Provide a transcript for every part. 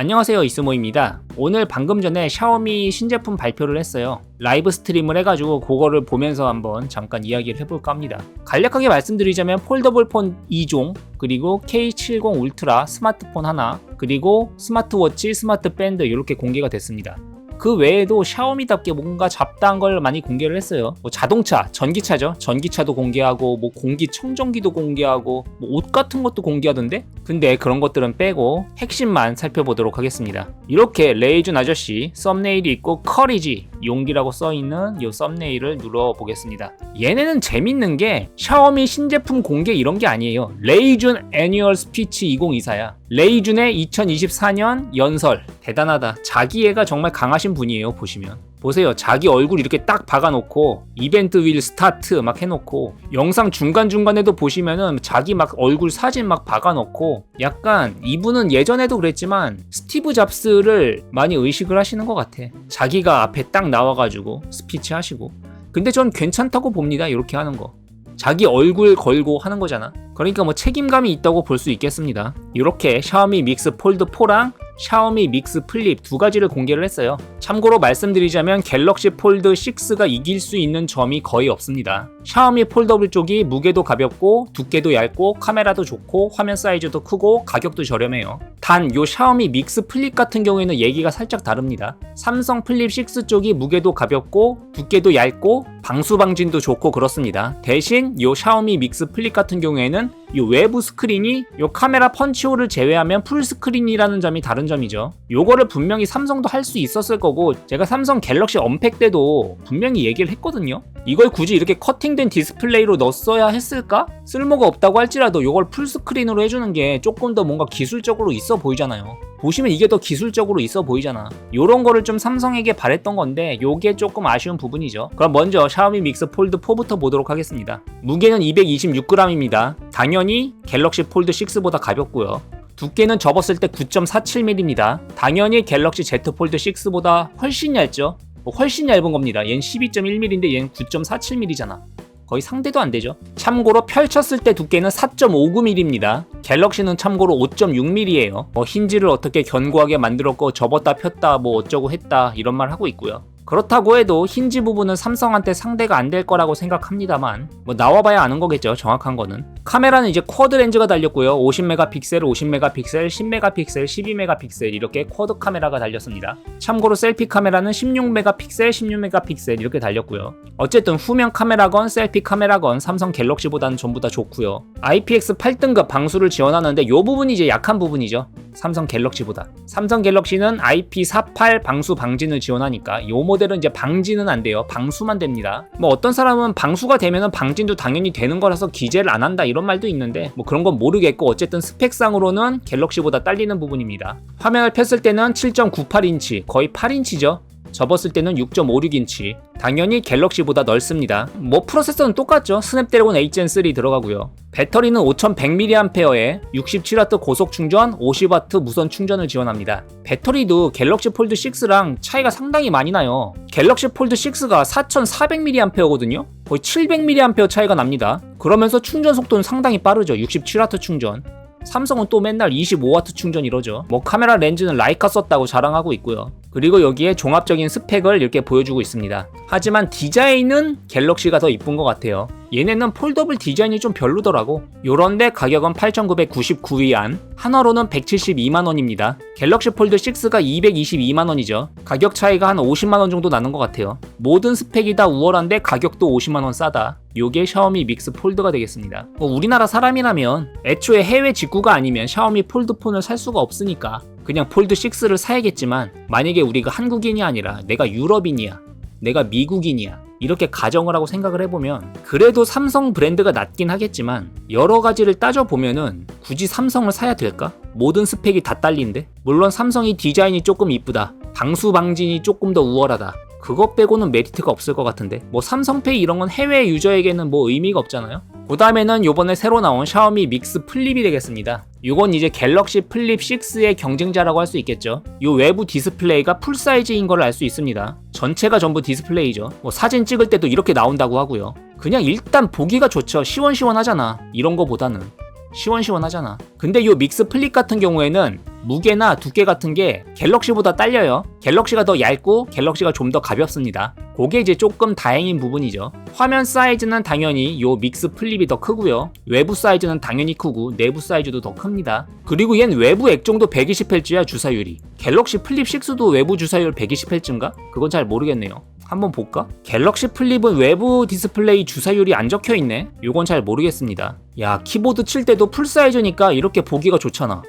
안녕하세요 이스모입니다. 오늘 방금 전에 샤오미 신제품 발표를 했어요. 라이브 스트림을 해가지고 그거를 보면서 한번 잠깐 이야기를 해볼까 합니다. 간략하게 말씀드리자면 폴더블 폰 2종 그리고 K70 울트라 스마트폰 하나 그리고 스마트워치 스마트 밴드 이렇게 공개가 됐습니다 그 외에도 샤오미답게 뭔가 잡다한 걸 많이 공개를 했어요. 뭐 자동차, 전기차죠. 전기차도 공개하고 뭐 공기 청정기도 공개하고 뭐 옷 같은 것도 공개하던데? 근데 그런 것들은 빼고 핵심만 살펴보도록 하겠습니다. 이렇게 레이준 아저씨 썸네일이 있고 커리지 용기라고 써있는 이 썸네일을 눌러보겠습니다. 얘네는 재밌는 게 샤오미 신제품 공개 이런 게 아니에요. 레이준 애니얼 스피치 2024야. 레이준의 2024년 연설 대단하다. 자기 애가 정말 강하신 분이에요. 보시면. 보세요. 자기 얼굴 이렇게 딱 박아놓고 이벤트 윌 스타트 막 해놓고 영상 중간중간에도 보시면은 자기 막 얼굴 사진 막 박아놓고 약간 이분은 예전에도 그랬지만 스티브 잡스를 많이 의식을 하시는 것 같아. 자기가 앞에 딱 나와가지고 스피치 하시고. 근데 전 괜찮다고 봅니다. 이렇게 하는 거. 자기 얼굴 걸고 하는 거잖아. 그러니까 뭐 책임감이 있다고 볼 수 있겠습니다. 이렇게 샤오미 믹스 폴드 4랑 샤오미 믹스 플립 두 가지를 공개를 했어요. 참고로 말씀드리자면 갤럭시 폴드 6가 이길 수 있는 점이 거의 없습니다. 샤오미 폴더블 쪽이 무게도 가볍고 두께도 얇고 카메라도 좋고 화면 사이즈도 크고 가격도 저렴해요. 단 요 샤오미 믹스 플립 같은 경우에는 얘기가 살짝 다릅니다. 삼성 플립 6 쪽이 무게도 가볍고 두께도 얇고 방수 방진도 좋고 그렇습니다. 대신 요 샤오미 믹스 플립 같은 경우에는 이 외부 스크린이 이 카메라 펀치홀을 제외하면 풀 스크린이라는 점이 다른 점이죠. 요거를 분명히 삼성도 할 수 있었을 거고 제가 삼성 갤럭시 언팩 때도 분명히 얘기를 했거든요. 이걸 굳이 이렇게 커팅된 디스플레이로 넣었어야 했을까? 쓸모가 없다고 할지라도 요걸 풀 스크린으로 해주는 게 조금 더 뭔가 기술적으로 있어 보이잖아요. 보시면 이게 더 기술적으로 있어 보이잖아. 요런 거를 좀 삼성에게 바랬던 건데 요게 조금 아쉬운 부분이죠. 그럼 먼저 샤오미 믹스 폴드 4부터 보도록 하겠습니다. 무게는 226g입니다. 당연히 갤럭시 폴드 6보다 가볍고요. 두께는 접었을 때 9.47mm입니다. 당연히 갤럭시 Z 폴드 6보다 훨씬 얇죠. 뭐 훨씬 얇은 겁니다. 얘는 12.1mm인데 얘는 9.47mm잖아. 거의 상대도 안 되죠. 참고로 펼쳤을 때 두께는 4.59mm입니다. 갤럭시는 참고로 5.6mm예요. 뭐 힌지를 어떻게 견고하게 만들었고 접었다 폈다 뭐 어쩌고 했다 이런 말 하고 있고요. 그렇다고 해도 힌지 부분은 삼성한테 상대가 안 될 거라고 생각합니다만 뭐 나와봐야 아는 거겠죠 정확한 거는. 카메라는 이제 쿼드 렌즈가 달렸고요. 50메가픽셀 50메가픽셀 10메가픽셀 12메가픽셀 이렇게 쿼드 카메라가 달렸습니다. 참고로 셀피 카메라는 16메가픽셀 16메가픽셀 이렇게 달렸고요. 어쨌든 후면 카메라건 셀피 카메라건 삼성 갤럭시보다는 전부 다 좋고요. IPX 8등급 방수를 지원하는데 이 부분이 이제 약한 부분이죠 삼성 갤럭시보다. 삼성 갤럭시는 IP48 방수 방진을 지원하니까 이 모델은 이제 방진은 안 돼요. 방수만 됩니다. 뭐 어떤 사람은 방수가 되면은 방진도 당연히 되는 거라서 기재를 안 한다 이런 말도 있는데 뭐 그런 건 모르겠고 어쨌든 스펙상으로는 갤럭시보다 딸리는 부분입니다. 화면을 폈을 때는 7.98인치 거의 8인치죠 접었을 때는 6.56인치. 당연히 갤럭시보다 넓습니다. 뭐 프로세서는 똑같죠. 스냅드래곤 8gen3 들어가고요. 배터리는 5100mAh에 67W 고속 충전 50W 무선 충전을 지원합니다. 배터리도 갤럭시 폴드 6랑 차이가 상당히 많이 나요. 갤럭시 폴드 6가 4400mAh거든요. 거의 700mAh 차이가 납니다. 그러면서 충전 속도는 상당히 빠르죠. 67W 충전 삼성은 또 맨날 25W 충전 이러죠. 뭐 카메라 렌즈는 라이카 썼다고 자랑하고 있고요. 그리고 여기에 종합적인 스펙을 이렇게 보여주고 있습니다. 하지만 디자인은 갤럭시가 더 이쁜 것 같아요. 얘네는 폴더블 디자인이 좀 별로더라고. 요런데 가격은 8,999위안, 한화로는 172만원입니다. 갤럭시 폴드 6가 222만원이죠. 가격 차이가 한 50만원 정도 나는 것 같아요. 모든 스펙이 다 우월한데 가격도 50만원 싸다. 요게 샤오미 믹스 폴드가 되겠습니다. 뭐 우리나라 사람이라면 애초에 해외 직구가 아니면 샤오미 폴드 폰을 살 수가 없으니까 그냥 폴드 6를 사야겠지만 만약에 우리가 한국인이 아니라 내가 유럽인이야 내가 미국인이야 이렇게 가정을 하고 생각을 해보면 그래도 삼성 브랜드가 낫긴 하겠지만 여러 가지를 따져보면은 굳이 삼성을 사야 될까? 모든 스펙이 다 딸린데? 물론 삼성이 디자인이 조금 이쁘다. 방수 방진이 조금 더 우월하다. 그것 빼고는 메리트가 없을 것 같은데? 뭐 삼성페이 이런 건 해외 유저에게는 뭐 의미가 없잖아요? 그 다음에는 요번에 새로 나온 샤오미 믹스 플립이 되겠습니다 이건 이제 갤럭시 플립 6의 경쟁자라고 할 수 있겠죠. 이 외부 디스플레이가 풀 사이즈인 걸 알 수 있습니다. 전체가 전부 디스플레이죠. 뭐 사진 찍을 때도 이렇게 나온다고 하고요. 그냥 일단 보기가 좋죠. 시원시원하잖아. 이런 거보다는. 시원시원하잖아. 근데 이 믹스 플립 같은 경우에는 무게나 두께 같은 게 갤럭시보다 딸려요. 갤럭시가 더 얇고 갤럭시가 좀 더 가볍습니다. 그게 이제 조금 다행인 부분이죠. 화면 사이즈는 당연히 요 믹스 플립이 더 크고요. 외부 사이즈는 당연히 크고 내부 사이즈도 더 큽니다. 그리고 얜 외부 액정도 120Hz야 주사율이. 갤럭시 플립 6도 외부 주사율 120Hz인가? 그건 잘 모르겠네요. 한번 볼까? 갤럭시 플립은 외부 디스플레이 주사율이 안 적혀 있네. 요건 잘 모르겠습니다. 야, 키보드 칠 때도 풀 사이즈니까 이렇게 보기가 좋잖아.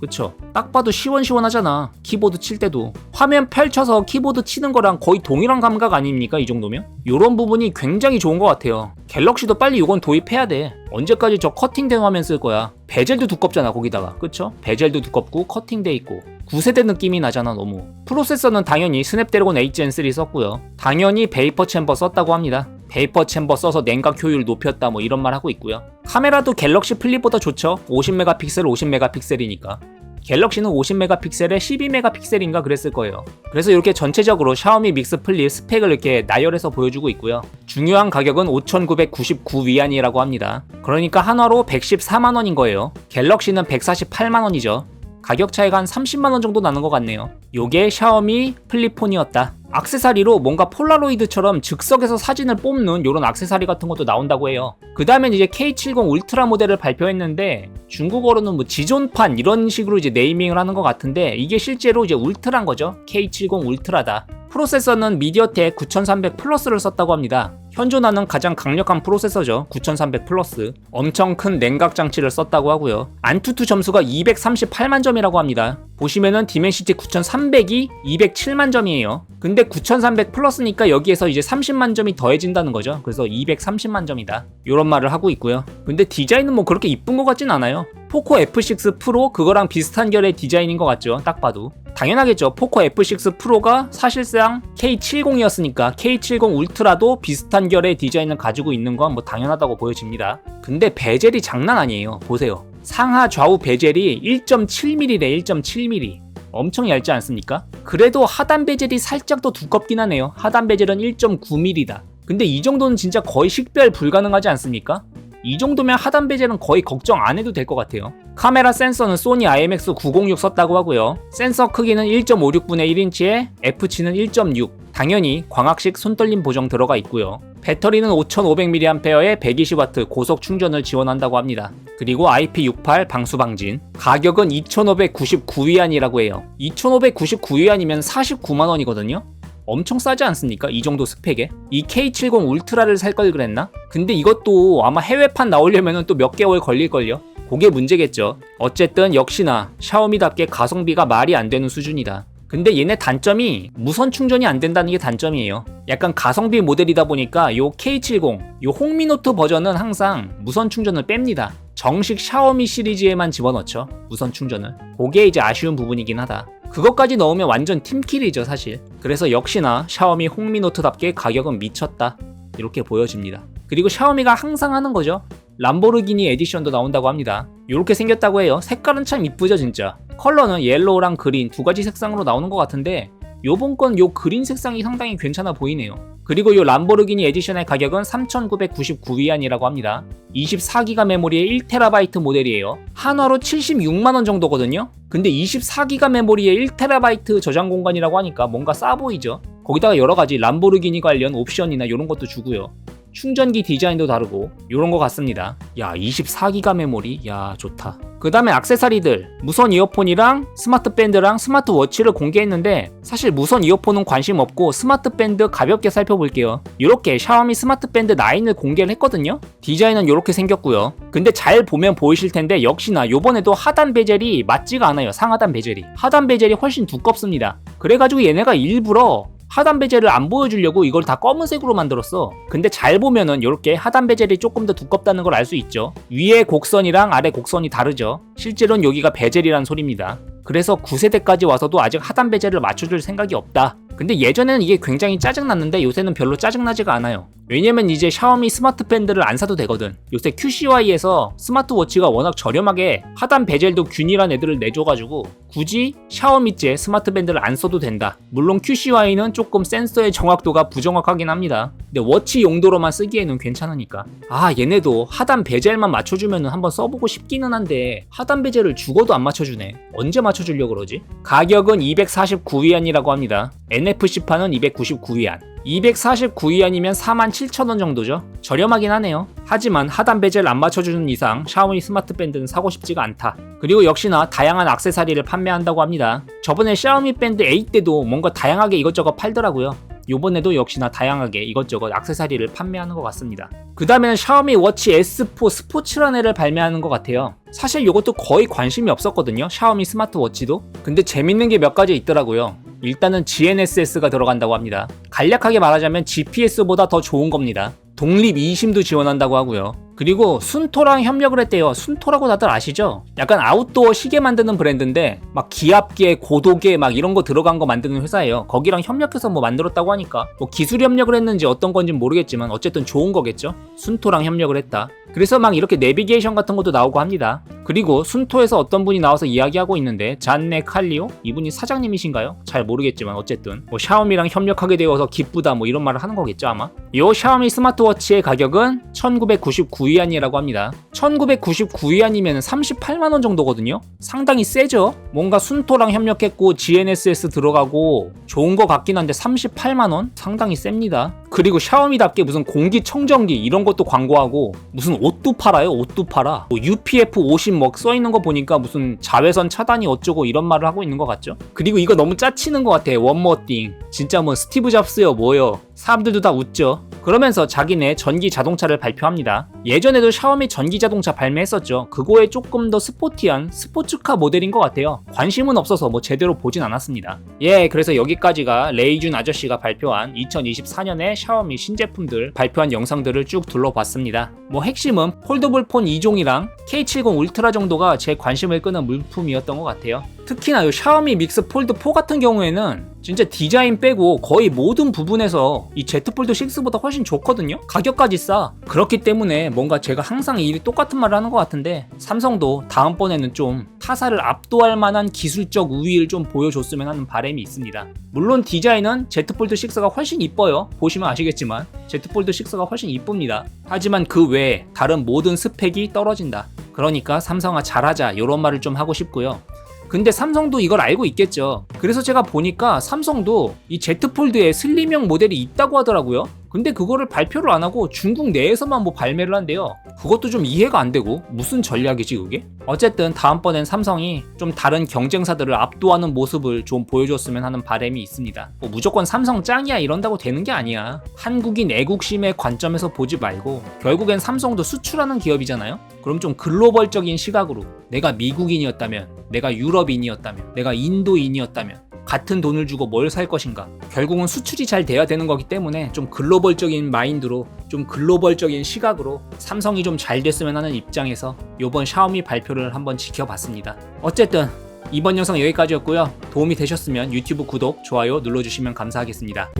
그쵸? 딱 봐도 시원시원하잖아. 키보드 칠 때도. 화면 펼쳐서 키보드 치는 거랑 거의 동일한 감각 아닙니까? 이 정도면? 요런 부분이 굉장히 좋은 것 같아요. 갤럭시도 빨리 요건 도입해야 돼. 언제까지 저 커팅된 화면 쓸 거야? 베젤도 두껍잖아, 거기다가. 그쵸? 베젤도 두껍고 커팅돼 있고. 9세대 느낌이 나잖아, 너무. 프로세서는 당연히 스냅드래곤 8gen3 썼고요. 당연히 베이퍼 챔버 썼다고 합니다. 베이퍼 챔버 써서 냉각 효율 높였다 뭐 이런 말 하고 있고요. 카메라도 갤럭시 플립보다 좋죠. 50메가픽셀 50메가픽셀이니까. 갤럭시는 50메가픽셀에 12메가픽셀인가 그랬을 거예요. 그래서 이렇게 전체적으로 샤오미 믹스 플립 스펙을 이렇게 나열해서 보여주고 있고요. 중요한 가격은 5,999위안이라고 합니다. 그러니까 한화로 114만 원인 거예요. 갤럭시는 148만 원이죠. 가격 차이가 한 30만 원 정도 나는 것 같네요. 요게 샤오미 플립폰이었다. 악세사리로 뭔가 폴라로이드처럼 즉석에서 사진을 뽑는 이런 악세사리 같은 것도 나온다고 해요. 그 다음엔 이제 K70 울트라 모델을 발표했는데 중국어로는 뭐 지존판 이런 식으로 이제 네이밍을 하는 것 같은데 이게 실제로 이제 울트라인 거죠. K70 울트라다. 프로세서는 미디어텍 9300 플러스를 썼다고 합니다. 현존하는 가장 강력한 프로세서죠. 9300 플러스. 엄청 큰 냉각 장치를 썼다고 하고요. 안투투 점수가 238만 점이라고 합니다. 보시면은 디멘시티 9300이 207만 점이에요. 근데 9300 플러스니까 여기에서 이제 30만 점이 더해진다는 거죠. 그래서 230만 점이다. 이런 말을 하고 있고요. 근데 디자인은 뭐 그렇게 이쁜 것 같진 않아요. 포코 F6 프로 그거랑 비슷한 결의 디자인인 것 같죠. 딱 봐도. 당연하겠죠. 포코 F6 프로가 사실상 K70이었으니까 K70 울트라도 비슷한 결의 디자인을 가지고 있는 건 뭐 당연하다고 보여집니다. 근데 베젤이 장난 아니에요. 보세요. 상하 좌우 베젤이 1.7mm래 1.7mm. 엄청 얇지 않습니까? 그래도 하단 베젤이 살짝 더 두껍긴 하네요. 하단 베젤은 1.9mm다. 근데 이 정도는 진짜 거의 식별 불가능하지 않습니까? 이 정도면 하단 베젤은 거의 걱정 안 해도 될 것 같아요. 카메라 센서는 소니 IMX906 썼다고 하고요. 센서 크기는 1.56분의 1인치에 f치는 1.6. 당연히 광학식 손떨림 보정 들어가 있고요. 배터리는 5500mAh에 120W 고속 충전을 지원한다고 합니다. 그리고 IP68 방수 방진. 가격은 2599위안이라고 해요. 2599위안이면 49만 원이거든요. 엄청 싸지 않습니까? 이 정도 스펙에? 이 K70 울트라를 살 걸 그랬나? 근데 이것도 아마 해외판 나오려면 또 몇 개월 걸릴걸요? 그게 문제겠죠. 어쨌든 역시나 샤오미답게 가성비가 말이 안 되는 수준이다. 근데 얘네 단점이 무선 충전이 안 된다는 게 단점이에요. 약간 가성비 모델이다 보니까 요 K70, 요 홍미노트 버전은 항상 무선 충전을 뺍니다. 정식 샤오미 시리즈에만 집어넣죠. 무선 충전을. 그게 이제 아쉬운 부분이긴 하다. 그것까지 넣으면 완전 팀킬이죠, 사실. 그래서 역시나 샤오미 홍미노트답게 가격은 미쳤다. 이렇게 보여집니다. 그리고 샤오미가 항상 하는 거죠. 람보르기니 에디션도 나온다고 합니다. 이렇게 생겼다고 해요. 색깔은 참 이쁘죠, 진짜. 컬러는 옐로우랑 그린 두 가지 색상으로 나오는 것 같은데 요번 건 요 그린 색상이 상당히 괜찮아 보이네요. 그리고 요 람보르기니 에디션의 가격은 3,999위안이라고 합니다. 24기가 메모리의 1TB 모델이에요. 한화로 76만원 정도거든요? 근데 24기가 메모리의 1TB 저장 공간이라고 하니까 뭔가 싸 보이죠? 거기다가 여러 가지 람보르기니 관련 옵션이나 이런 것도 주고요. 충전기 디자인도 다르고 이런 것 같습니다. 야 24기가 메모리 야 좋다. 그 다음에 악세사리들 무선 이어폰이랑 스마트 밴드랑 스마트 워치를 공개했는데 사실 무선 이어폰은 관심 없고 스마트 밴드 가볍게 살펴볼게요. 이렇게 샤오미 스마트 밴드 9을 공개를 했거든요. 디자인은 이렇게 생겼고요. 근데 잘 보면 보이실 텐데 역시나 요번에도 하단 베젤이 맞지가 않아요. 상하단 베젤이. 하단 베젤이 훨씬 두껍습니다. 그래가지고 얘네가 일부러 하단 베젤을 안 보여주려고 이걸 다 검은색으로 만들었어. 근데 잘 보면은 이렇게 하단 베젤이 조금 더 두껍다는 걸 알 수 있죠. 위에 곡선이랑 아래 곡선이 다르죠. 실제로는 여기가 베젤이란 소리입니다. 그래서 9세대까지 와서도 아직 하단 베젤을 맞춰줄 생각이 없다. 근데 예전에는 이게 굉장히 짜증났는데 요새는 별로 짜증나지가 않아요. 왜냐면 이제 샤오미 스마트 밴드를 안 사도 되거든. 요새 QCY에서 스마트워치가 워낙 저렴하게 하단 베젤도 균일한 애들을 내줘가지고 굳이 샤오미째 스마트 밴드를 안 써도 된다. 물론 QCY는 조금 센서의 정확도가 부정확하긴 합니다. 근데 워치 용도로만 쓰기에는 괜찮으니까. 아, 얘네도 하단 베젤만 맞춰주면 한번 써보고 싶기는 한데 하단 베젤을 죽어도 안 맞춰주네. 언제 맞춰주려고 그러지? 가격은 249위안이라고 합니다. NFC판은 299위안. 249위안이면 47,000원 정도죠. 저렴하긴 하네요. 하지만 하단 베젤 안 맞춰주는 이상 샤오미 스마트 밴드는 사고 싶지가 않다. 그리고 역시나 다양한 악세사리를 판매한다고 합니다. 저번에 샤오미 밴드 8 때도 뭔가 다양하게 이것저것 팔더라고요. 요번에도 역시나 다양하게 이것저것 악세사리를 판매하는 것 같습니다. 그 다음에는 샤오미 워치 S4 스포츠라는 애를 발매하는 것 같아요. 사실 이것도 거의 관심이 없었거든요. 샤오미 스마트워치도. 근데 재밌는 게 몇 가지 있더라고요. 일단은 GNSS가 들어간다고 합니다. 간략하게 말하자면 GPS보다 더 좋은 겁니다. 독립 2심도 지원한다고 하고요. 그리고 순토랑 협력을 했대요. 순토라고 다들 아시죠? 약간 아웃도어 시계 만드는 브랜드인데 막 기압계, 고도계 막 이런 거 들어간 거 만드는 회사예요. 거기랑 협력해서 뭐 만들었다고 하니까 뭐 기술 협력을 했는지 어떤 건지는 모르겠지만 어쨌든 좋은 거겠죠. 순토랑 협력을 했다. 그래서 막 이렇게 내비게이션 같은 것도 나오고 합니다. 그리고 순토에서 어떤 분이 나와서 이야기하고 있는데 잔네 칼리오 이분이 사장님이신가요? 잘 모르겠지만 어쨌든 뭐 샤오미랑 협력하게 되어서 기쁘다 뭐 이런 말을 하는 거겠죠 아마. 요 샤오미 스마트워치의 가격은 1999위안이라고 합니다. 1999위안이면 38만 원 정도거든요. 상당히 세죠. 뭔가 순토랑 협력했고 GNSS 들어가고 좋은 거 같긴 한데 38만 원 상당히 셉니다. 그리고 샤오미답게 무슨 공기청정기 이런 것도 광고하고 무슨 옷도 팔아요? 옷도 팔아? 뭐 UPF 50뭐 써있는 거 보니까 무슨 자외선 차단이 어쩌고 이런 말을 하고 있는 것 같죠? 그리고 이거 너무 짜치는 것 같아. 원머띵 진짜 뭐 스티브 잡스요 뭐요 사람들도 다 웃죠. 그러면서 자기네 전기 자동차를 발표합니다. 예전에도 샤오미 전기 자동차 발매했었죠. 그거에 조금 더 스포티한 스포츠카 모델인 것 같아요. 관심은 없어서 뭐 제대로 보진 않았습니다. 예 그래서 여기까지가 레이준 아저씨가 발표한 2024년에 샤오미 신제품들 발표한 영상들을 쭉 둘러봤습니다. 뭐 핵심은 폴더블 폰 2종이랑 K70 울트라 정도가 제 관심을 끄는 물품이었던 것 같아요. 특히나 이 샤오미 믹스 폴드 4 같은 경우에는 진짜 디자인 빼고 거의 모든 부분에서 이 Z 폴드 6보다 훨씬 좋거든요. 가격까지 싸. 그렇기 때문에 뭔가 제가 항상 이 똑같은 말을 하는 것 같은데 삼성도 다음번에는 좀 타사를 압도할 만한 기술적 우위를 좀 보여줬으면 하는 바람이 있습니다. 물론 디자인은 Z 폴드 6가 훨씬 이뻐요. 보시면 아시겠지만 Z 폴드 6가 훨씬 이쁩니다. 하지만 그 외에 다른 모든 스펙이 떨어진다. 그러니까 삼성아 잘하자 이런 말을 좀 하고 싶고요. 근데 삼성도 이걸 알고 있겠죠. 그래서 제가 보니까 삼성도 이 Z 폴드에 슬림형 모델이 있다고 하더라고요. 근데 그거를 발표를 안 하고 중국 내에서만 뭐 발매를 한대요. 그것도 좀 이해가 안 되고 무슨 전략이지 그게? 어쨌든 다음번엔 삼성이 좀 다른 경쟁사들을 압도하는 모습을 좀 보여줬으면 하는 바람이 있습니다. 뭐 무조건 삼성 짱이야 이런다고 되는 게 아니야. 한국인 애국심의 관점에서 보지 말고 결국엔 삼성도 수출하는 기업이잖아요. 그럼 좀 글로벌적인 시각으로 내가 미국인이었다면, 내가 유럽인이었다면, 내가 인도인이었다면 같은 돈을 주고 뭘 살 것인가. 결국은 수출이 잘 돼야 되는 거기 때문에 좀 글로벌적인 마인드로 좀 글로벌적인 시각으로 삼성이 좀 잘 됐으면 하는 입장에서 이번 샤오미 발표를 한번 지켜봤습니다. 어쨌든 이번 영상 여기까지였고요. 도움이 되셨으면 유튜브 구독, 좋아요 눌러주시면 감사하겠습니다.